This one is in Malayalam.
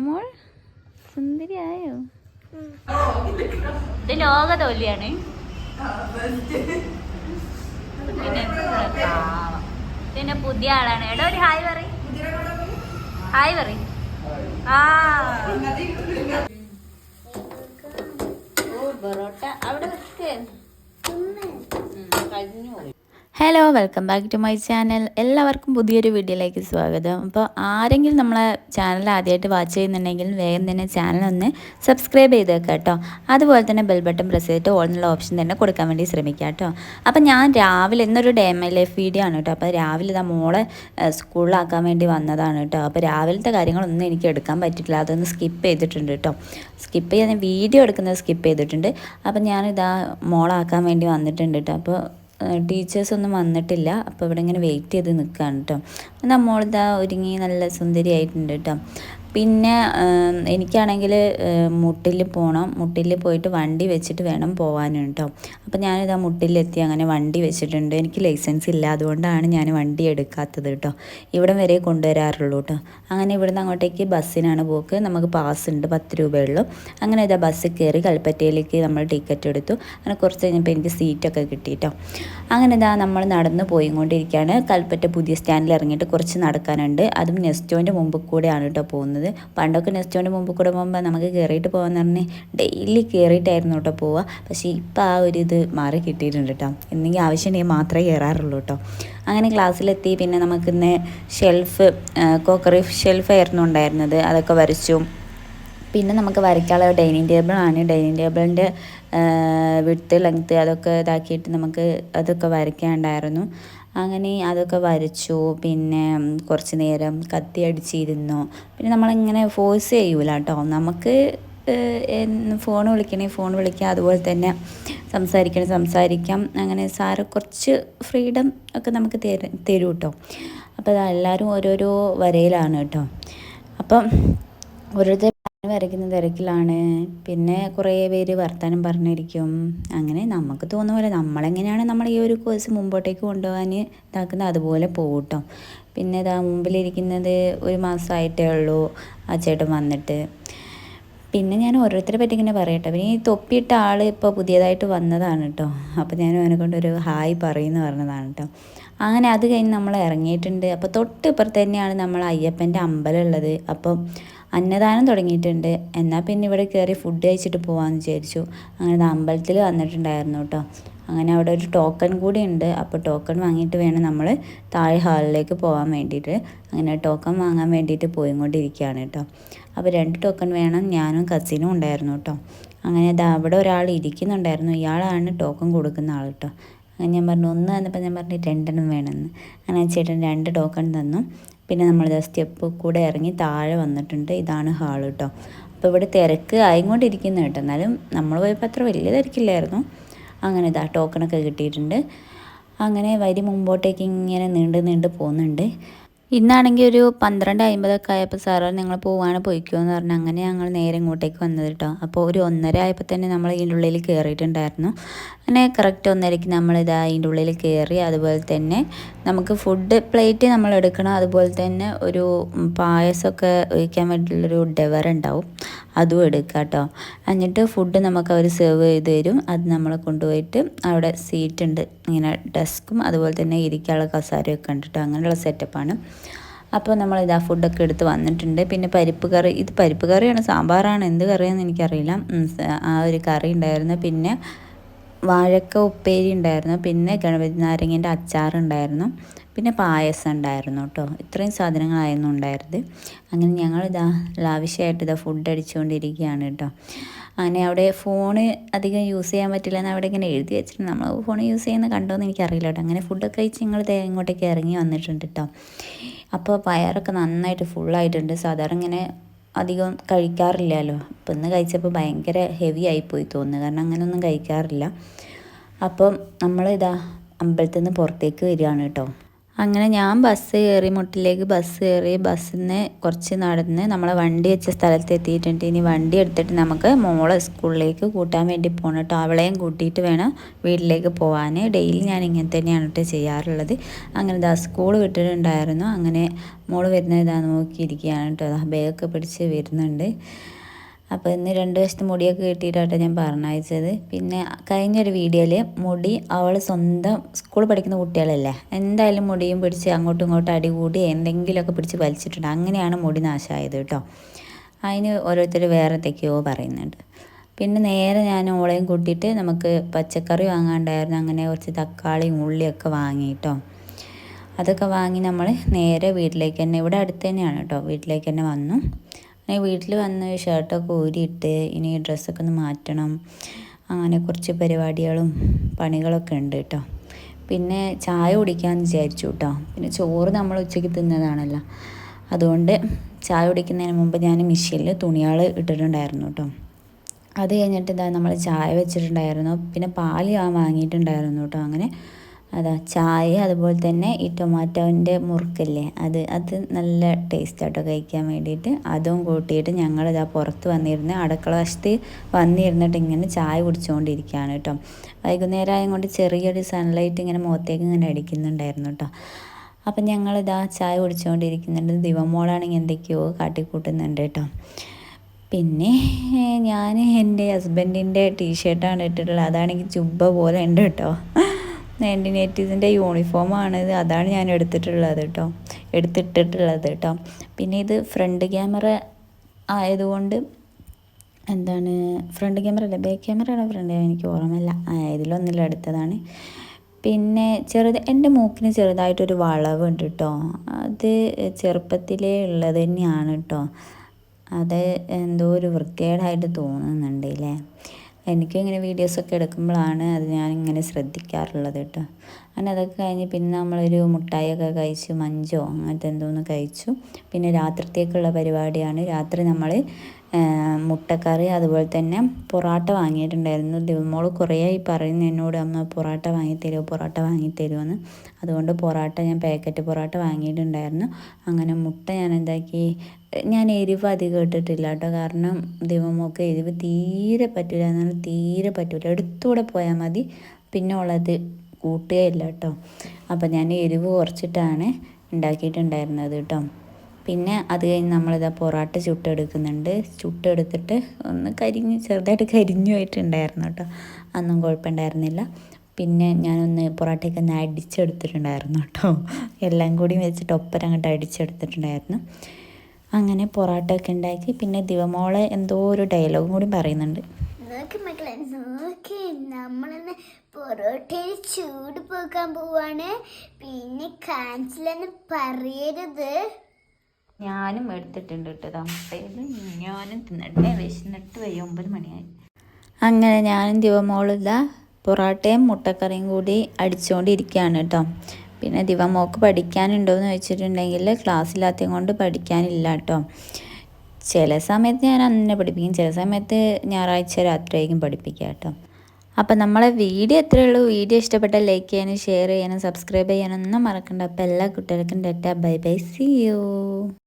മോൾ? സുന്ദരിയായോ? ഇത് ലോക തോൽവിയാണ് പിന്നെ പുതിയ ആളാണ്. എടോ ഒരു ഹായ് പറ ഹായ് പറ ആ ഓ പൊറോട്ട അവിടെ വെക്ക് കഴിഞ്ഞു hello welcome back to my channel. എല്ലാവർക്കും പുതിയൊരു വീഡിയോയിലേക്ക് സ്വാഗതം. അപ്പോൾ ആരെങ്കിലും നമ്മളെ ചാനൽ ആദ്യമായിട്ട് വാച്ച് ചെയ്യുന്നുണ്ടെങ്കിൽ വേഗം തന്നെ ചാനൽ ഒന്ന് സബ്സ്ക്രൈബ് ചെയ്തേക്കാം കേട്ടോ. അതുപോലെ തന്നെ ബെൽ ബട്ടൺ പ്രസ് ചെയ്തിട്ട് ഓൾ എന്നുള്ള ഓപ്ഷൻ തന്നെ കൊടുക്കാൻ വേണ്ടി ശ്രമിക്കാം കേട്ടോ. അപ്പോൾ ഞാൻ രാവിലെ ഇന്നൊരു ഡേ മൈ ലൈഫ് വീഡിയോ ആണ് കേട്ടോ. അപ്പോൾ രാവിലെ ഇതാ മോളെ സ്കൂളിലാക്കാൻ വേണ്ടി വന്നതാണ് കേട്ടോ. അപ്പോൾ രാവിലത്തെ കാര്യങ്ങളൊന്നും എനിക്ക് എടുക്കാൻ പറ്റിയിട്ടില്ല. അതൊന്ന് സ്കിപ്പ് ചെയ്തിട്ടുണ്ട് കേട്ടോ. സ്കിപ്പ് ചെയ്യാൻ വീഡിയോ എടുക്കുന്നത് സ്കിപ്പ് ചെയ്തിട്ടുണ്ട്. അപ്പോൾ ഞാനിതാ മോളാക്കാൻ വേണ്ടി വന്നിട്ടുണ്ട് കേട്ടോ. അപ്പോൾ ടീച്ചേഴ്സ് ഒന്നും വന്നിട്ടില്ല. അപ്പോൾ ഇവിടെ ഇങ്ങനെ വെയിറ്റ് ചെയ്ത് നിൽക്കുകയാണ് കേട്ടോ നമ്മളിതാ ഒരുങ്ങി നല്ല സുന്ദരിയായിട്ടുണ്ട് കേട്ടോ പിന്നെ എനിക്കാണെങ്കിൽ മുട്ടിൽ പോകണം മുട്ടിൽ പോയിട്ട് വണ്ടി വെച്ചിട്ട് വേണം പോകാനും കേട്ടോ അപ്പോൾ ആ മുട്ടിലെത്തി അങ്ങനെ വണ്ടി വെച്ചിട്ടുണ്ട്. എനിക്ക് ലൈസൻസ് ഇല്ല അതുകൊണ്ടാണ് ഞാൻ വണ്ടി എടുക്കാത്തത് കേട്ടോ ഇവിടം വരെ കൊണ്ടുവരാറുള്ളൂ കേട്ടോ അങ്ങനെ ഇവിടുന്ന് അങ്ങോട്ടേക്ക് ബസ്സിനാണ് പോക്ക്. നമുക്ക് പാസ് ഉണ്ട് പത്ത് രൂപയുള്ളൂ അങ്ങനെ ഇതാ ബസ്സിൽ കയറി കൽപ്പറ്റയിലേക്ക് നമ്മൾ ടിക്കറ്റ് എടുത്തു. അങ്ങനെ കുറച്ച് കഴിഞ്ഞപ്പോൾ എനിക്ക് സീറ്റൊക്കെ കിട്ടി കേട്ടോ അങ്ങനെ ഇതാ നമ്മൾ നടന്ന് പോയിക്കൊണ്ടിരിക്കുകയാണ് കൽപ്പറ്റ പുതിയ സ്റ്റാൻഡിൽ ഇറങ്ങിയിട്ട് കുറച്ച് നടക്കാനുണ്ട്. അതും നെസ്റ്റോന്റെ മുമ്പ് കൂടെയാണ് കേട്ടോ പോകുന്നത്. പണ്ടൊക്കെ നെസ്റ്റോന്റെ മുമ്പ് കൂടെ പോകുമ്പോൾ നമുക്ക് കയറിയിട്ട് പോകാമെന്ന് പറഞ്ഞ് ഡെയിലി കയറിയിട്ടായിരുന്നു കേട്ടോ പോവുക പക്ഷേ ഇപ്പോൾ ആ ഒരു ഇത് മാറി കിട്ടിയിട്ടുണ്ട് കേട്ടോ എന്തെങ്കിലും ആവശ്യമുണ്ടെങ്കിൽ മാത്രമേ കയറാറുള്ളൂ കേട്ടോ അങ്ങനെ ക്ലാസ്സിലെത്തി. പിന്നെ നമുക്കിന്ന് ഷെൽഫ് കോക്കറി ഷെൽഫായിരുന്നു ഉണ്ടായിരുന്നത്. അതൊക്കെ വരച്ചു. പിന്നെ നമുക്ക് വരയ്ക്കാനുള്ള ഡൈനിങ് ടേബിളാണ് ഡൈനിങ് ടേബിളിന്റെ വിട്ത്ത് ലെങ്ത്ത് അതൊക്കെ ഇതാക്കിയിട്ട് നമുക്ക് അതൊക്കെ വരയ്ക്കാണ്ടായിരുന്നു അങ്ങനെ അതൊക്കെ വരച്ചു. പിന്നെ കുറച്ച് നേരം കത്തി അടിച്ചിരുന്നു. പിന്നെ നമ്മളിങ്ങനെ ഫോഴ്സ് ചെയ്യൂല കേട്ടോ. നമുക്ക് ഫോൺ വിളിക്കണേ ഫോൺ വിളിക്കുക അതുപോലെ തന്നെ സംസാരിക്കണം സംസാരിക്കാം. അങ്ങനെ സാറ് കുറച്ച് ഫ്രീഡം ഒക്കെ നമുക്ക് തരും തരും കേട്ടോ. അപ്പോൾ അതെല്ലാവരും ഓരോരോ വരയിലാണ് കേട്ടോ. അപ്പം ഓരോരുത്തർ വരയ്ക്കുന്ന തിരക്കിലാണ്. പിന്നെ കുറേ പേര് വർത്തമാനം പറഞ്ഞിരിക്കും. അങ്ങനെ നമുക്ക് തോന്നുന്ന പോലെ നമ്മളെങ്ങനെയാണ് നമ്മൾ ഈ ഒരു കോഴ്സ് മുമ്പോട്ടേക്ക് കൊണ്ടുപോകാൻ ഇതാക്കുന്നത്? അതുപോലെ പോകട്ടോ കേട്ടോ പിന്നെ ഇതാ മുമ്പിലിരിക്കുന്നത് ഒരു മാസമായിട്ടേ ഉള്ളൂ ആ ചേട്ടൻ വന്നിട്ട്. പിന്നെ ഞാൻ ഓരോരുത്തരെ പറ്റി ഇങ്ങനെ പറയട്ടെ. പിന്നെ ഈ തൊപ്പിയിട്ട ആൾ ഇപ്പോൾ പുതിയതായിട്ട് വന്നതാണ് കേട്ടോ. അപ്പോൾ ഞാൻ അവനെ കൊണ്ടൊരു ഹായ് പറയുന്ന പറഞ്ഞതാണ് കേട്ടോ. അങ്ങനെ അത് കഴിഞ്ഞ് നമ്മൾ ഇറങ്ങിയിട്ടുണ്ട്. അപ്പോൾ തൊട്ട് ഇപ്പുറത്ത് തന്നെയാണ് നമ്മൾ അയ്യപ്പന്റെ അമ്പലം ഉള്ളത്. അപ്പം അന്നദാനം തുടങ്ങിയിട്ടുണ്ട്. എന്നാൽ പിന്നെ ഇവിടെ കയറി ഫുഡ് കഴിച്ചിട്ട് പോകാമെന്ന് വിചാരിച്ചു. അങ്ങനെ അമ്പലത്തിൽ വന്നിട്ടുണ്ടായിരുന്നു കേട്ടോ. അങ്ങനെ അവിടെ ഒരു ടോക്കൺ കൂടി ഉണ്ട്. അപ്പോൾ ടോക്കൺ വാങ്ങിയിട്ട് വേണം നമ്മൾ താഴെ ഹാളിലേക്ക് പോകാൻ വേണ്ടിയിട്ട്. അങ്ങനെ ടോക്കൺ വാങ്ങാൻ വേണ്ടിയിട്ട് പോയിക്കൊണ്ടിരിക്കുകയാണ് കേട്ടോ. അപ്പോൾ രണ്ട് ടോക്കൺ വേണം ഞാനും കസിനും ഉണ്ടായിരുന്നു കേട്ടോ. അങ്ങനെ ദാ അവിടെ ഒരാൾ ഇരിക്കുന്നുണ്ടായിരുന്നു. ഇയാളാണ് ടോക്കൺ കൊടുക്കുന്ന ആൾ കേട്ടോ. അങ്ങനെ ഞാൻ പറഞ്ഞു ഒന്ന് തന്നപ്പോൾ ഞാൻ പറഞ്ഞു രണ്ടെണ്ണം വേണമെന്ന്. അങ്ങനെ ചേട്ടൻ രണ്ട് ടോക്കൺ തന്നു. പിന്നെ നമ്മൾ സ്റ്റെപ്പ് കൂടെ ഇറങ്ങി താഴെ വന്നിട്ടുണ്ട്. ഇതാണ് ഹാൾ കേട്ടോ അപ്പോൾ ഇവിടെ തിരക്ക് ആയിക്കൊണ്ടിരിക്കുന്നു കേട്ടോ. എന്നാലും നമ്മൾ പോയപ്പോൾ അത്ര വലിയ തിരക്കില്ലായിരുന്നു. അങ്ങനെ ഇതാ ടോക്കണൊക്കെ കിട്ടിയിട്ടുണ്ട്. അങ്ങനെ വരി മുമ്പോട്ടേക്ക് ഇങ്ങനെ നീണ്ട് നീണ്ട് പോകുന്നുണ്ട്. ഇന്നാണെങ്കിൽ ഒരു പന്ത്രണ്ട് അമ്പതൊക്കെ ആയപ്പോൾ സാറ് നിങ്ങൾ പോവാണ് പോയിക്കോ എന്ന് പറഞ്ഞാൽ അങ്ങനെ ഞങ്ങൾ നേരെ ഇങ്ങോട്ടേക്ക് വന്നത് കേട്ടോ അപ്പോൾ ഒരു ഒന്നര ആയപ്പോൾ തന്നെ നമ്മൾ ഇതിന്റെ ഉള്ളിൽ കയറിയിട്ടുണ്ടായിരുന്നു. അങ്ങനെ കറക്റ്റ് ഒന്നരയ്ക്ക് നമ്മൾ ഇതാ അതിന്റെ ഉള്ളിൽ കയറി അതുപോലെ തന്നെ നമുക്ക് ഫുഡ് പ്ലേറ്റ് നമ്മൾ എടുക്കണം. അതുപോലെ തന്നെ ഒരു പായസമൊക്കെ ഒഴിക്കാൻ വേണ്ടിയിട്ടുള്ളൊരു ഡെവർ ഉണ്ടാവും. അതും എടുക്കുക കേട്ടോ എന്നിട്ട് ഫുഡ് നമുക്ക് അവർ സെർവ് ചെയ്ത് തരും. അത് നമ്മൾ കൊണ്ടുപോയിട്ട് അവിടെ സീറ്റ് ഉണ്ട്. ഇങ്ങനെ ഡെസ്കും അതുപോലെ തന്നെ ഇരിക്കാനുള്ള കസാരയൊക്കെ ഉണ്ട് കേട്ടോ അങ്ങനെയുള്ള സെറ്റപ്പാണ് അപ്പോൾ നമ്മൾ ഇതാ ഫുഡൊക്കെ എടുത്ത് വന്നിട്ടുണ്ട്. പിന്നെ പരിപ്പ് കറി. ഇത് പരിപ്പ് കറിയാണ്? സാമ്പാറാണ്? എന്ത് കറിയാണെന്ന് എനിക്കറിയില്ല. ആ ഒരു കറി ഉണ്ടായിരുന്നു. പിന്നെ വാഴക്ക ഉപ്പേരി ഉണ്ടായിരുന്നു. പിന്നെ ഗണപതി നാരങ്ങേന്റെ അച്ചാറുണ്ടായിരുന്നു പിന്നെ പായസം ഉണ്ടായിരുന്നു കേട്ടോ. ഇത്രയും സാധനങ്ങളായിരുന്നു ഉണ്ടായിരുന്നത്. അങ്ങനെ ഞങ്ങൾ ഇതാ ലാവശ്യമായിട്ട് ഇതാ ഫുഡ് അടിച്ചുകൊണ്ടിരിക്കുകയാണ് കേട്ടോ. അങ്ങനെ അവിടെ ഫോണ് അധികം യൂസ് ചെയ്യാൻ പറ്റില്ല എന്ന് അവിടെ ഇങ്ങനെ എഴുതി വെച്ചിട്ട് നമ്മൾ ഫോൺ യൂസ് ചെയ്യുന്ന കണ്ടോന്ന് എനിക്കറിയില്ല കേട്ടോ. അങ്ങനെ ഫുഡൊക്കെ കഴിച്ച് ഞങ്ങൾ ഇങ്ങോട്ടേക്ക് ഇറങ്ങി വന്നിട്ടുണ്ട് കേട്ടോ. അപ്പോൾ പയറൊക്കെ നന്നായിട്ട് ഫുള്ളായിട്ടുണ്ട് സാധാരണ ഇങ്ങനെ അധികം കഴിക്കാറില്ലല്ലോ. അപ്പം ഇന്ന് കഴിച്ചപ്പോൾ ഭയങ്കര ഹെവി ആയിപ്പോയി തോന്നുന്നു. കാരണം അങ്ങനെയൊന്നും കഴിക്കാറില്ല. അപ്പം നമ്മളിതാ അമ്പലത്തിൽ നിന്ന് പുറത്തേക്ക് വരികയാണ് കേട്ടോ. അങ്ങനെ ഞാൻ ബസ് കയറി മുട്ടിലേക്ക് ബസ് കയറി ബസ്സിൽ നിന്ന് കുറച്ച് നടന്ന് നമ്മളെ വണ്ടി വെച്ച സ്ഥലത്ത് എത്തിയിട്ടുണ്ട്. ഇനി വണ്ടി എടുത്തിട്ട് നമുക്ക് മോളെ സ്കൂളിലേക്ക് കൂട്ടാൻ വേണ്ടി പോകണം കേട്ടോ. അവളെയും കൂട്ടിയിട്ട് വേണം വീട്ടിലേക്ക് പോകാൻ ഡെയിലി ഞാൻ ഇങ്ങനെ തന്നെയാണ് കേട്ടോ ചെയ്യാറുള്ളത്. അങ്ങനെ ദാ സ്കൂൾ വിട്ടിട്ടുണ്ടായിരുന്നു. അങ്ങനെ മോൾ വരുന്നത് ഇതാ നോക്കിയിരിക്കുകയാണ് കേട്ടോ. ബാഗൊക്കെ പിടിച്ച് വരുന്നുണ്ട്. അപ്പോൾ ഇന്ന് രണ്ട് വശത്ത് മുടിയൊക്കെ കിട്ടിയിട്ടാണ് ഞാൻ പറഞ്ഞയച്ചത്. പിന്നെ കഴിഞ്ഞൊരു വീഡിയോയിൽ മുടി അവൾ സ്വന്തം സ്കൂളിൽ പഠിക്കുന്ന കുട്ടികളല്ലേ എന്തായാലും മുടിയും പിടിച്ച് അങ്ങോട്ടും ഇങ്ങോട്ടും അടികൂടി എന്തെങ്കിലുമൊക്കെ പിടിച്ച് വലിച്ചിട്ടുണ്ട്. അങ്ങനെയാണ് മുടി നാശമായത് കേട്ടോ. അതിന് ഓരോരുത്തർ വേറെ എന്തൊക്കെയോ പറയുന്നുണ്ട്. പിന്നെ നേരെ ഞാൻ ഓളയും കൂട്ടിയിട്ട് നമുക്ക് പച്ചക്കറി വാങ്ങാണ്ടായിരുന്നു. അങ്ങനെ കുറച്ച് തക്കാളിയും ഉള്ളിയൊക്കെ വാങ്ങിയിട്ടോ അതൊക്കെ വാങ്ങി നമ്മൾ നേരെ വീട്ടിലേക്ക് തന്നെ ഇവിടെ അടുത്ത് തന്നെയാണ് കേട്ടോ. വീട്ടിലേക്ക് തന്നെ വന്നു. വീട്ടിൽ വന്ന് ഷർട്ടൊക്കെ ഊരിയിട്ട് ഇനി ഡ്രസ്സൊക്കെ ഒന്ന് മാറ്റണം. അങ്ങനെ കുറച്ച് പരിപാടികളും പണികളൊക്കെ ഉണ്ട് കേട്ടോ. പിന്നെ ചായ കുടിക്കാമെന്ന് വിചാരിച്ചു കേട്ടോ. പിന്നെ ചോറ് നമ്മൾ ഉച്ചയ്ക്ക് തിന്നതാണല്ലോ. അതുകൊണ്ട് ചായ കുടിക്കുന്നതിന് മുമ്പ് ഞാൻ മിഷീനിൽ തുണികൾ ഇട്ടിട്ടുണ്ടായിരുന്നു കേട്ടോ. അത് കഴിഞ്ഞിട്ട് ഇതാ നമ്മൾ ചായ വെച്ചിട്ടുണ്ടായിരുന്നു. പിന്നെ പാൽ ഞാൻ വാങ്ങിയിട്ടുണ്ടായിരുന്നു കേട്ടോ. അങ്ങനെ അതാ ചായ അതുപോലെ തന്നെ ഈ ടൊമാറ്റോന്റെ മുറുക്കല്ലേ? അത് അത് നല്ല ടേസ്റ്റ് ആട്ടോ കഴിക്കാൻ വേണ്ടിയിട്ട്. അതും കൂട്ടിയിട്ട് ഞങ്ങളിതാ പുറത്ത് വന്നിരുന്ന് അടുക്കള വശത്ത് വന്നിരുന്നിട്ട് ഇങ്ങനെ ചായ കുടിച്ചുകൊണ്ടിരിക്കുകയാണ് കേട്ടോ. വൈകുന്നേരം ആയതുകൊണ്ട് ചെറിയൊരു സൺലൈറ്റ് ഇങ്ങനെ മുഖത്തേക്ക് ഇങ്ങനെ അടിക്കുന്നുണ്ടായിരുന്നു കേട്ടോ. അപ്പം ഞങ്ങളിതാ ചായ കുടിച്ചുകൊണ്ടിരിക്കുന്നുണ്ട് ദിവമോളാണെങ്കിൽ എന്തൊക്കെയോ കാട്ടിക്കൂട്ടുന്നുണ്ട് കേട്ടോ. പിന്നെ ഞാൻ എന്റെ ഹസ്ബൻഡിന്റെ ടീഷർട്ടാണ് ഇട്ടിട്ടുള്ളത്. അതാണെങ്കിൽ ചുബ്ബ പോലെ ഉണ്ട് കേട്ടോ. നയന്റീൻ എയ്റ്റീസിന്റെ യൂണിഫോമാണ് ഇത്. അതാണ് ഞാൻ എടുത്തിട്ടുള്ളത് കേട്ടോ എടുത്തിട്ടിട്ടുള്ളത് കേട്ടോ പിന്നെ ഇത് ഫ്രണ്ട് ക്യാമറ ആയതുകൊണ്ട് എന്താണ് ഫ്രണ്ട് ക്യാമറ അല്ല ബാക്ക് ക്യാമറ ആണ് ഫ്രണ്ട് എനിക്ക് ഓർമ്മയില്ല. ഇതിലൊന്നിലും എടുത്തതാണ്. പിന്നെ ചെറുത് എന്റെ മൂക്കിന് ചെറുതായിട്ടൊരു വളവുണ്ട് കേട്ടോ അത് ചെറുപ്പത്തിലേ ഉള്ളത് തന്നെയാണ് കേട്ടോ അത് എന്തോ ഒരു വൃത്തികേടായിട്ട് തോന്നുന്നുണ്ട് അല്ലേ എനിക്കിങ്ങനെ വീഡിയോസൊക്കെ എടുക്കുമ്പോഴാണ് അത് ഞാനിങ്ങനെ ശ്രദ്ധിക്കാറുള്ളത് കേട്ടോ. അങ്ങനെ അതൊക്കെ കഴിഞ്ഞ് പിന്നെ നമ്മളൊരു മുട്ടായൊക്കെ കഴിച്ചു മഞ്ചോ അങ്ങനത്തെ എന്തോന്ന് കഴിച്ചു. പിന്നെ രാത്രിത്തേക്കുള്ള പരിപാടിയാണ്. രാത്രി നമ്മൾ മുട്ടക്കറി അതുപോലെ തന്നെ പൊറോട്ട വാങ്ങിയിട്ടുണ്ടായിരുന്നു. ദിവമോൾ കുറേയായി പറയുന്നു എന്നോട് അമ്മ പൊറാട്ട വാങ്ങിത്തരുമോ? പൊറാട്ട വാങ്ങിത്തരുമോയെന്ന് അതുകൊണ്ട് പൊറോട്ട ഞാൻ പാക്കറ്റ് പൊറോട്ട വാങ്ങിയിട്ടുണ്ടായിരുന്നു. അങ്ങനെ മുട്ട ഞാൻ എന്താക്കി ഞാൻ എരിവ് അധികം ഇട്ടിട്ടില്ല കേട്ടോ. കാരണം ദിവമോക്ക് എരിവ് തീരെ പറ്റില്ല എന്നാൽ തീരെ പറ്റില്ല എടുത്തുകൂടെ പോയാൽ മതി. പിന്നെ ഉള്ളത് കൂട്ടുകയില്ല കേട്ടോ. അപ്പം ഞാൻ എരിവ് കുറച്ചിട്ടാണ് ഉണ്ടാക്കിയിട്ടുണ്ടായിരുന്നത് കേട്ടോ. പിന്നെ അത് കഴിഞ്ഞ് നമ്മളിതാ പൊറാട്ട ചുട്ടെടുക്കുന്നുണ്ട്. ചുട്ടെടുത്തിട്ട് ഒന്ന് കരിഞ്ഞ് ചെറുതായിട്ട് കരിഞ്ഞു പോയിട്ടുണ്ടായിരുന്നു കേട്ടോ. അന്നും കുഴപ്പമുണ്ടായിരുന്നില്ല. പിന്നെ ഞാനൊന്ന് പൊറോട്ടയൊക്കെ ഒന്ന് അടിച്ചെടുത്തിട്ടുണ്ടായിരുന്നു കേട്ടോ. എല്ലാം കൂടി വെച്ചിട്ട് ഒപ്പരം അങ്ങോട്ട് അടിച്ചെടുത്തിട്ടുണ്ടായിരുന്നു. അങ്ങനെ പൊറോട്ട ഉണ്ടാക്കി. പിന്നെ ദിവമോളെ എന്തോ ഒരു ഡയലോഗും കൂടി പറയുന്നുണ്ട്. മക്കളെ പൊറോട്ടയിൽ ചൂട് പോകാൻ പോവാണ്. പിന്നെ കാൻസിലെന്ന് പറയരുത്. ഞാനും എടുത്തിട്ടുണ്ട് കേട്ടോ. ഞാനും തിന്നിട്ടേ വിശന്നിട്ട് വയ്യ ഒമ്പത് മണിയായി. അങ്ങനെ ഞാനും ദിവമോളിതാ പൊറോട്ടയും മുട്ടക്കറിയും കൂടി അടിച്ചുകൊണ്ടിരിക്കുകയാണ് കേട്ടോ. പിന്നെ ദിവമോക്ക് പഠിക്കാനുണ്ടോയെന്ന് വെച്ചിട്ടുണ്ടെങ്കിൽ ക്ലാസ്സില്ലാത്തത് കൊണ്ട് പഠിക്കാനില്ല കേട്ടോ. ചില സമയത്ത് ഞാൻ അന്നെ പഠിപ്പിക്കും. ചില സമയത്ത് ഞായറാഴ്ച രാത്രിയായിരിക്കും പഠിപ്പിക്കുക കേട്ടോ. അപ്പം നമ്മളെ വീഡിയോ എത്രയേ ഉള്ളൂ. വീഡിയോ ഇഷ്ടപ്പെട്ട ലൈക്ക് ചെയ്യാനും ഷെയർ ചെയ്യാനും സബ്സ്ക്രൈബ് ചെയ്യാനൊന്നും മറക്കണ്ട. അപ്പോൾ എല്ലാ കുട്ടികൾക്കും ഡെറ്റ ബൈ ബൈ. See you